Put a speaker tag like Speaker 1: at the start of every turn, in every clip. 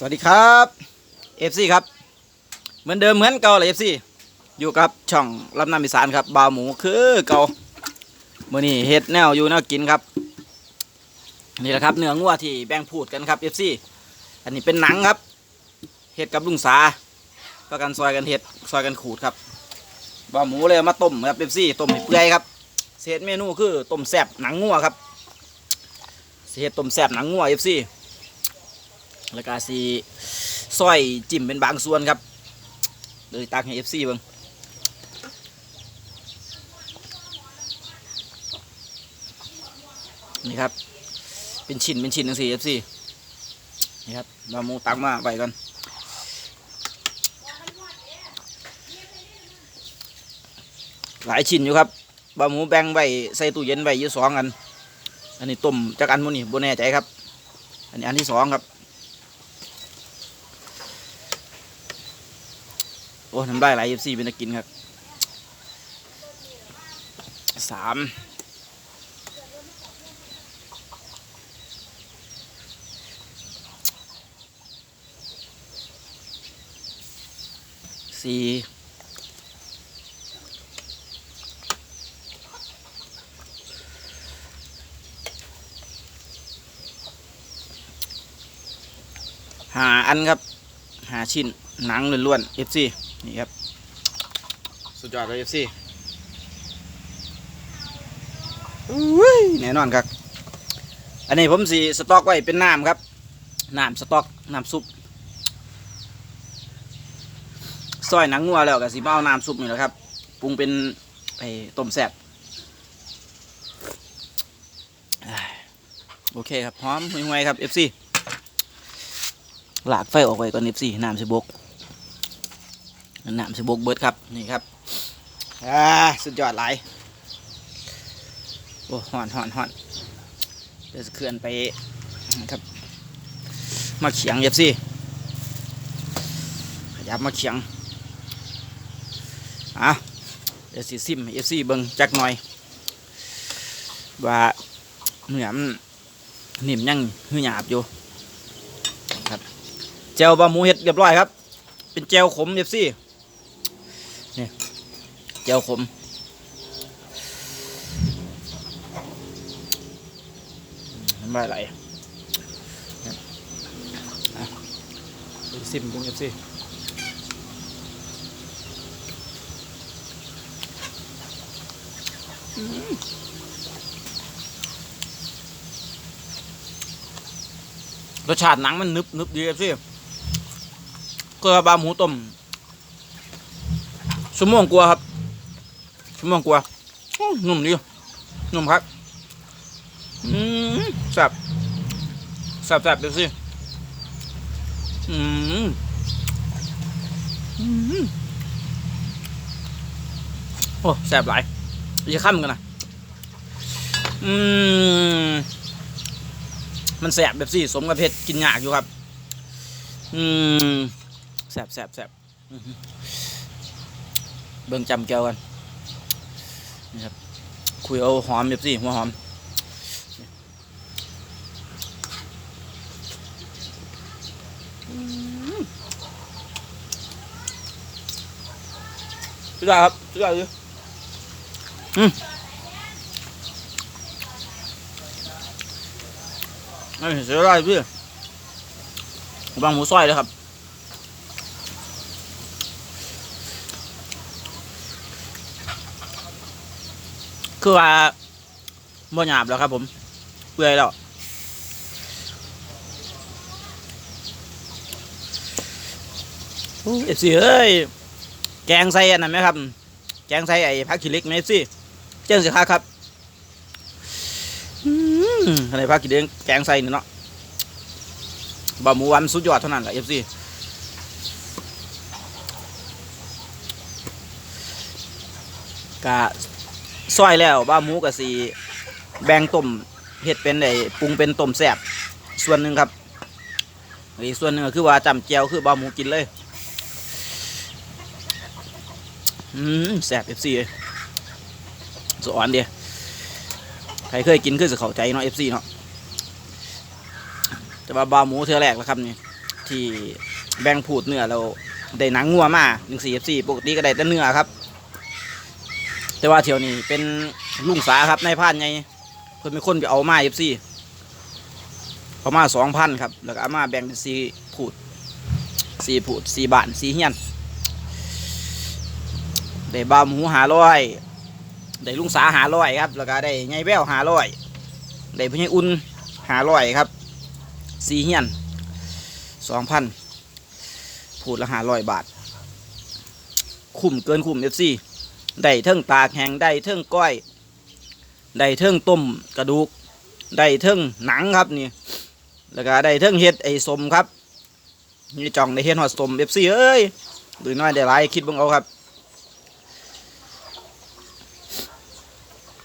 Speaker 1: สวัสดีครับเอฟซีครับ เหมือนเดิมเหมือนเก่าเลยเอฟซีอยู่กับช่องลำน้ำอีสานครับบาวหมูคือเก่ามื่อนี้เฮ็ดแนวอยู่แนวกินครับ นี่แหละครับเนื้องัวที่แบ่งพูดกันครับเอฟซีอันนี้เป็นหนังครับเฮ็ดกับลุงสาประกันซอยกันเฮ็ดซอยกันขูดครับบาวหมูเลยเอามาต้มครับเอฟซีต้มให้เปื่อยครับเศษเมนูคือต้มแซบหนังงัวครับเฮ็ดต้มแซบหนังงัวเอฟซี แล้วก็สีซอยจิ้มเป็นบางส่วนครับเลยตักให้ FC เบิ่งนี่ครับ เป็นชิ้นเป็นชิ้นจังซี่ FC นี่ครับเราหมูตักมาไว้ก่อนหลายชิ้นอยู่ครับบะหมูแบ่งไว้ใส่ตู้เย็นไว้ยู่สองอัน อันนี้ต้มจักอันมูนี่บ่แน่ใจครับ อันนี้อันที่สองครับ โอ้น้ำได้หลายเอฟซีเป็นนักกินครับสามสี่หาอันครับหาชิ้นหนังล้วนๆ FC นี่ครับ สุดยอดเลย FC อุ้ยแน่นอนครับ อันนี้ผมสีสต็อกไว้เป็นน้ำครับน้ำสต๊อกน้ำซุปซอยหนังงัวแล้วก็สีมาเอาน้ำซุปนี่แหละครับปรุงเป็นไอ้ต้มแซ่บอ่าโอเคครับหอมห่วยๆครับ FC หลากไฟออกไปก่อน FC น้ำสิบก น้ำสิบกเบิดครับนี่ครับอ่าสุดยอดหลายโอ้หอนหอนหอนเดี๋ยวเคลื่อนไปนะครับ มาเขียงเย็บสิขยับมาเขียงอะเดี๋ยวสิซิมเอฟซีเบิ้งจักหน่อย ว่าเหนือมนิ่มยังหือหยาบอยู่ครับเจลบะหมูเห็ดเรียบร้อยครับ เป็นเจลขมเอฟซีเจียวขมน้ำลายไหลซิมบุ้งกันสิอืมรสชาติหนังมันนึบนึบดีครับสิก็บาหมูต้มชั่วโมงกว่าครับ ชั่วโมงกว่านุ่มดีนุ่มครับอืมแซ่บแซบแซบเดี๋ยวสิอืมอืมโอ้แซ่บหลายจะข้ามกันนะอืมมันแซบแบบสิสมกับเผ็ดกินยากอยู่ครับ อืมแซบแซบแซบเบิ่งจำแก้วกัน นี่ครับคุยเอาหอมแบบสิหัวหอมสุดยอดครับสุดยอดเลยอืมไม่เสียดายพี่บางหมูซอยเลยครับ คือว่าบ่หยาบแล้วครับผม เปื่อยแล้วเอฟซีเอ้ย แกงใส่อันนั้นไหมครับ แกงใส่ไอ้ผักขี้เล็กไหมเอฟซีเจ้าสิครับครับอืมอะไรผักขี้เล็กแกงใส่นี่เนาะบะหมูวันสุดยอดเท่านั้นแหละเอฟซีกะ ซอยแล้วบ้าหมูกับสีแบ่งต้มเห็ดเป็นไอ้ปรุงเป็นต้มแซ่บส่วนหนึ่งครับอีกส่วนหนึ่งคือว่าจำเจียวคือบ้าหมูกินเลยอืมแซ่บเอฟซีสอ่อนเดียใครเคยกินคือจะเข้าใจเนาะเอฟซีเนาะแต่ว่าบ้าหมูเธอแรกแล้วครับนี่ที่แบ่งผูดเนื้อเราได้หนังงัวมาหนึ่งสี่สี่ปกติก็ได้แต่เนื้อครับ แต่ว่าเที่ยวนี้เป็นลุงสาครับนายพรานไงเพิ่นเป็นคนไปเอามาเอฟซีเอามาสองพันครับ แล้วก็เอามาแบ่งเป็นสี่ผูดสี่ผูดสี่บาทสี่เฮียนได้บาหมูหาร้อยได้ลุงสาหาร้อยครับ แล้วก็ได้ไงแววหาร้อยได้พญอุ่นหาร้อยครับสี่เฮียนสองพันผูดละหาร้อยบาท คุ้มเกินคุ้มเอฟซี ได้เทิงตากแห้งได้เทิงก้อยได้เทิงต้มกระดูกได้เทิงหนังครับนี่แล้วก็ได้เทิงเห็ดไอ้สมครับนี่จ่องได้เห็ดหอดสมเอฟซีเอ้ยดูน้อยได้หลายคิดเบังเอาครับ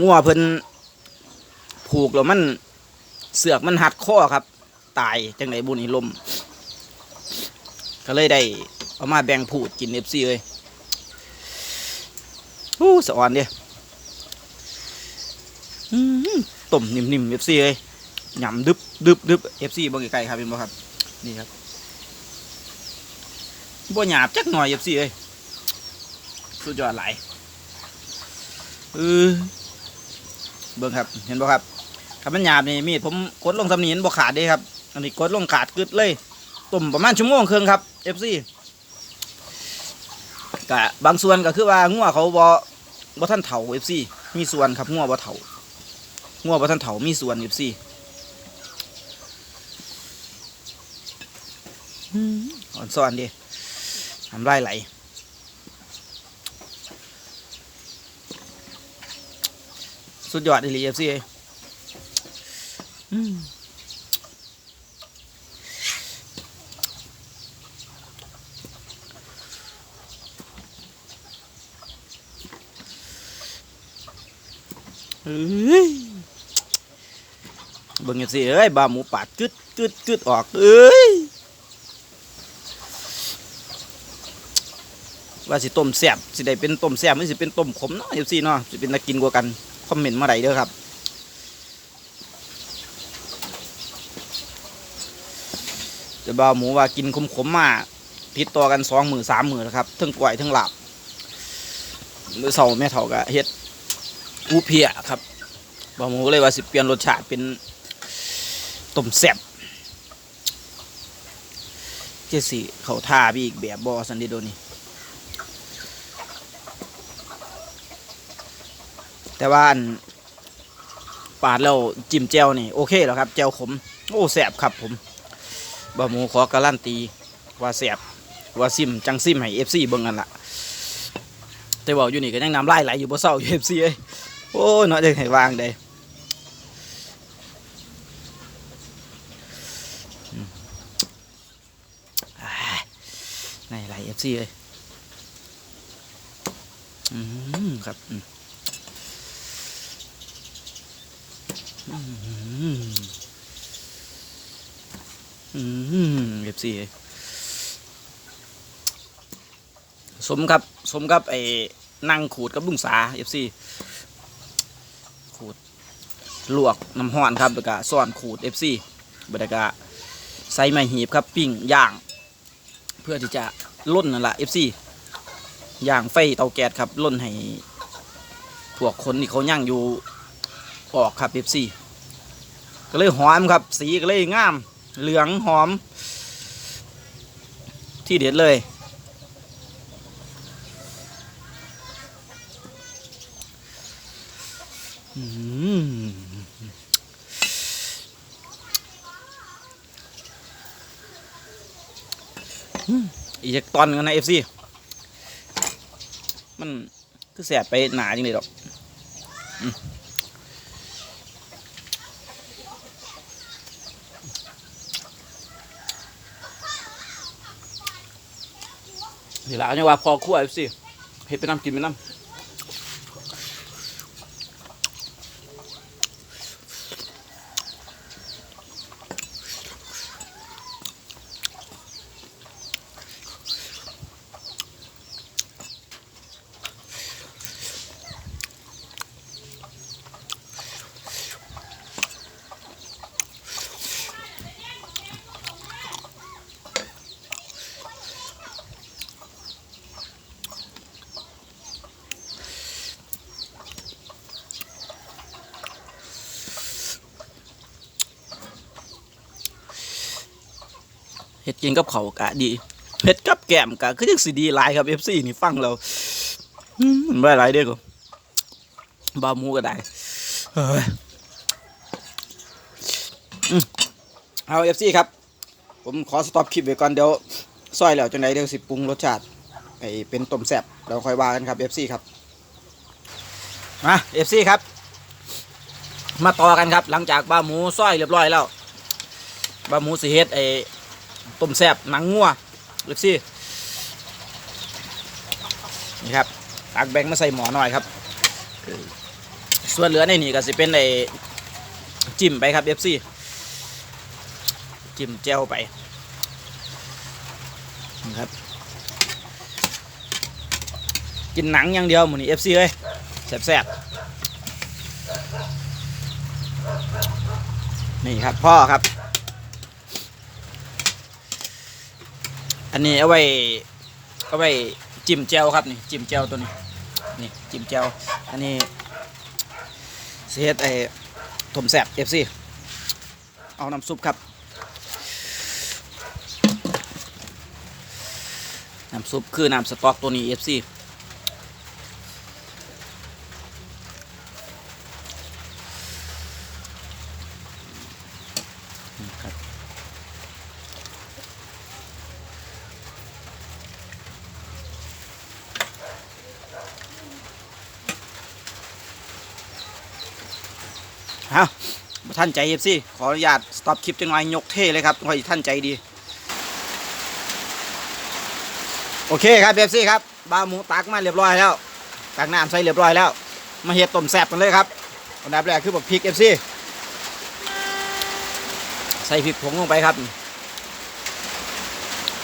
Speaker 1: งัวเพิ่นผูกแล้วมันเสือกมันหัดข้อครับ ตายจังไหนบุญอีลม ก็เลยได้เอามาแบ่งผูดกินเอฟซีเลย อู้สะอ่อนเดียต้มนิ่มๆเอฟซีเลยหยำดึบดึบดึบเอฟซีบางไกลๆครับเป็นบ่ครับ นี่ครับบ่หยาบจักหน่อยเอฟซีเลยสุดยอดหลายเออเบิ่งครับ เห็นบ่ครับถ้ามันหยาบนี่มีดผมกดลงสำนีนบ่ขาดเด้ครับ อันนี้กดลงขาดกึดเลย ต้มประมาณชั่วโมงครึ่งครับเอฟซี กะบางส่วนก็คือว่างัวเขาบ่บ่ท่านเถาเอฟซีมีส่วนครับงัวบ่เถางัวบ่ท่านเถามีส่วนเอฟซีอ่อนซ่อนดิทำไรไหลสุดยอดเลยเอฟซี เอ้ยเบิ่งเอฟซีเอ้ยบาหมูปาดกึดกึดกึดออกเอ้ยว่าสิต้มแซ่บสิได้เป็นต้มแซ่บไม่สิเป็นต้มขมเนาะเอฟซีเนาะสิเป็นนักกินกว่ากันคอมเมนต์มาได้เด้อครับจะบ่าวหมูว่ากินขมขมมาติดต่อกันสองหมือสามหมือแล้วครับทั้งกล้วยทั้งหลาบมือเสาแม่เถากะเฮ็ด อูเพียครับบ่าวหมูเลยว่าสิเปลี่ยนรสชาติเป็นต้มแซ่บเจดสิเขาท่าพี่อีกแบบบอสันดิโดนี่แต่ว่าปาดแล้วจิ้มแจ่วนี่โอเคแล้วครับแจ่วขม โอ้แซ่บครับผมบะหมูขอการันตี ว่าแสบว่าซิมจังซิมให้เอฟซีเบิ่งกันละแต่บอกอยู่นี่ก็ยังน้ำลายไหลอยู่บ่เศร้าอยู่เอฟซีเอ้ย โอ้ยเนาะจะให้วางได้อืมอ่าไหนไหลเอฟซีเอ้ยอืมครับอืมอืมเอฟซีเลยสมครับ สมกับไอ้นั่งขูดกับลุงสาเอฟซี ขูดลวกน้ำห้อนครับแล้วก็ซ่อนขูดเอฟซีบรรยากาศใส่ไม้หีบครับปิ้งย่าง เพื่อที่จะล่นนั่นแหละเอฟซีย่างไฟเตาแก๊สครับล่นให้พวกคนที่เขาย่างอยู่ออกครับเอฟซีก็เลยหอมครับ สีก็เลยงาม เหลืองหอม ที่เด็ดเลย อืม อีกตอนกันนะเอฟซีมันคือแสบไปหนาจริงเลยดอกอืมนี่ละเนี่ยว่าพอคั่วเอฟซีเห็ดไปน้ำกินไปน้ำ กินกับเขากะดีเฮ็ดกับแก้มกะคือจังสิดีหลายครับ FC นี่ฟังเราอืมมันบ่หลายเด้อก็บาหมูก็ได้เอืมเอา FC ครับ ผมขอสต็อปคลิปไว้ก่อนเดี๋ยวซอยแล้วจังไดเดี๋ยวสิปรุงรสชาติไอเป็นต้มแซ่บเราค่อยว่ากันครับ FC ครับมา FC ครับ มาต่อกันครับ หลังจากบาหมูซอยเรียบร้อยแล้วบาหมูสิเฮ็ดไอ ต้มแซบหนังงัว FC นี่ครับตักแบ่งมาใส่หมอหน่อยครับส่วนเหลือในนี่ก็สิเป็นไอจิ้มไปครับ FC จิ้มแจ่วไปนี่ครับ กินหนังอย่างเดียวหมูนี่ FC เอ้ยแซ่บๆนี่ครับพ่อครับ อันนี้เอาไว้เอาไว้จิ้มแจ่วครับนี่จิ้มแจ่วตัวนี้นี่จิ้มแจ่วอันนี้เสียดไอ้ถมแสบเอฟซีเอาน้ำซุปครับน้ำซุปคือน้ำสต๊อกตัวนี้เอฟซี เอาท่านใจ FC ขออนุญาตสต็อปคลิปจังหน่อยยกเท่เลยครับขอท่านใจดี โอเคครับเบฟซี่ครับบาหมูตักมาเรียบร้อยแล้วตักน้ำใส่เรียบร้อยแล้ว มาเฮ็ดต้มแซ่บกันเลยครับอันดับแรกคือแบักพริกเอฟซีใส่พริกผงลงไปครับ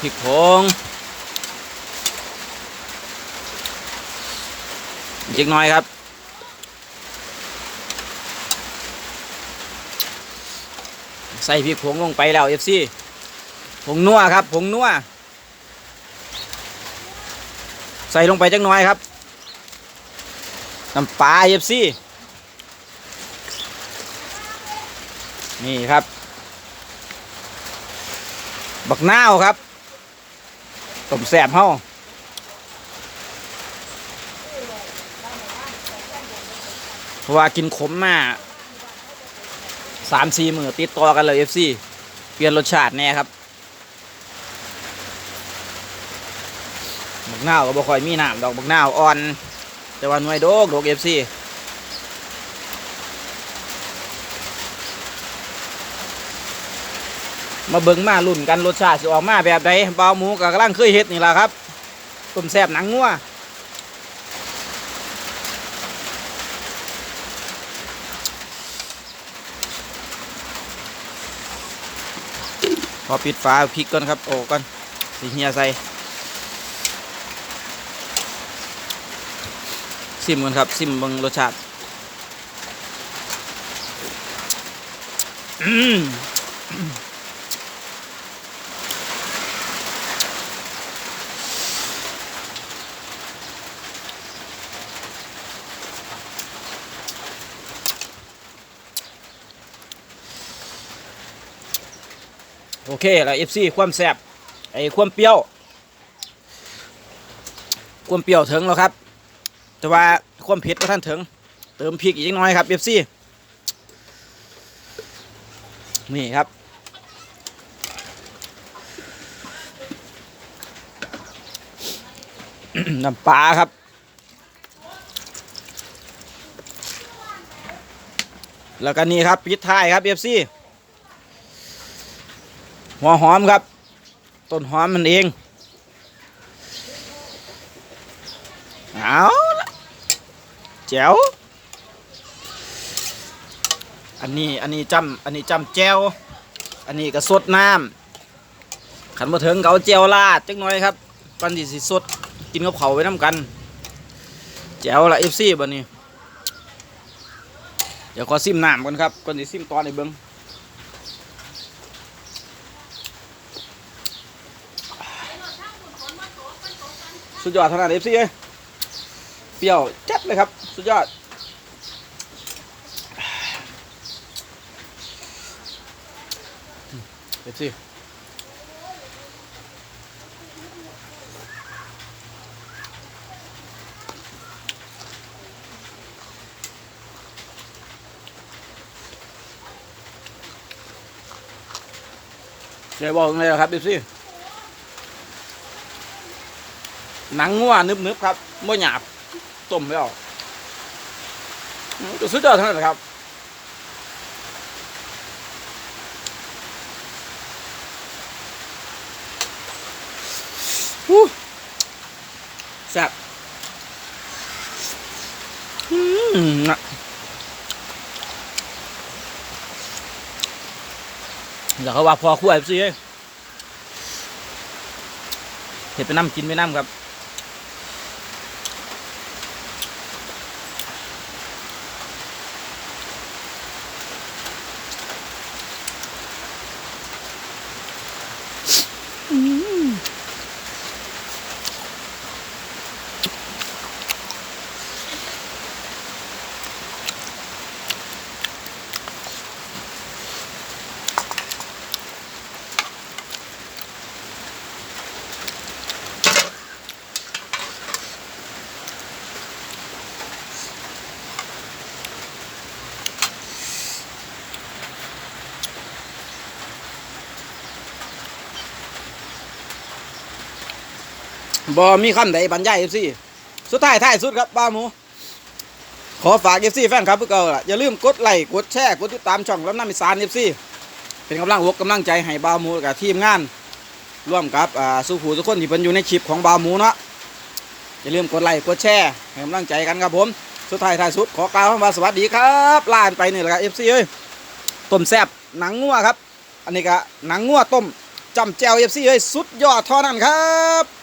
Speaker 1: พริกผงจักน่อยครับ ใส่พริกผงลงไปแล้วเอฟซีผงนัวครับผงนัวใส่ลงไปจักหน่อยครับน้ำปลาเอฟซีนี่ครับ บักนาวครับต้มแสบเฮาเพราะว่ากินขมมาก สามสี่มือติดต่อกันเลยเอฟซีเปลี่ยนรสชาติแน่ครับบักนาวก็บ่ค่อยมีน้ำดอกบักนาวอ่อน แต่ว่าหน่วยโดกโดกเอฟซีมาเบิ่งมาลุ่นกันรสชาติสิออกมาแบบใดเบาหมูกับกำลังเคยเฮ็ดนี่แหละครับต้มแซ่บหนังงัว อปิดฝาพริกก่อนครับโอ้ก่อนสีเฮียใส่ซิมกันครับซิมบังรสชาติอืม เคแล้วเอฟซีความแซ่บไอ้ความเปรี้ยว ความเปรี้ยวถึงแล้วครับ แต่ว่าความเผ็ดก็ท่านถึง เติมพริกอีกน้อยครับเอฟซีนี่ครับน้ำปลาครับ แล้วก็นี่ครับปิดท้ายครับเอฟซี หัวหอมครับ ต้นหอมมันเองเอาละแจ๋วอันนี้อันนี้จำอันนี้จำแจวอันนี้ก็สดน้ำขันมาถึงเขาแจวลาดจักหน่อยครับปันที่สิสดกินกับเขาวไปน้ำกันแจ๋วละเอฟซีบันนี้ เดี๋ยวขอซิมน้ำก่อนครับก่อนที่ซิมตอนในเบิ้ง สุดยอดขนาดเอฟซีเลยเปรี้ยวแจ๊ดเลยครับ สุดยอด เอฟซีเดี๋ยวบอกเลยครับเอฟซี หนังงัวนึบๆครับไม่หยาบต้มไม่ออกอืมก็สุดยอดทั้งนั้นแหละครับแซ่บอืมนะเดี๋ยวเขาว่าพอคั่วสิเอ้ยเห็ดไปน้ำกินไปน้ำครับ บอมีคำใดบรรยายเอฟซีสุดท้ายท้ายสุดครับบ้าหมู ขอฝากเอฟซีแฟนครับเพื่อเก่าล่ะอย่าลืมกดไลค์กดแชร์กดติดตามช่องลำน้ำอีสานเอฟซีเป็นกำลังอกกำลังใจให้บ้าหมูกับทีมงาน ร่วมกับสู้ผู้ทุกคนที่เป็นอยู่ในคลิปของบ้าหมูเนาะอย่าลืมกดไลค์กดแชร์ให้กำลังใจกันครับผม สุดท้ายท้ายสุดขอกล่าวคำว่าสวัสดีครับลาไปนี่แหละครับเอฟซีเอ้ยต้มแซ่บหนังงัวครับ อันนี้ก็หนังงัวต้มจำแจวเอฟซีเอ้ยสุดยอดท่านั้นครับ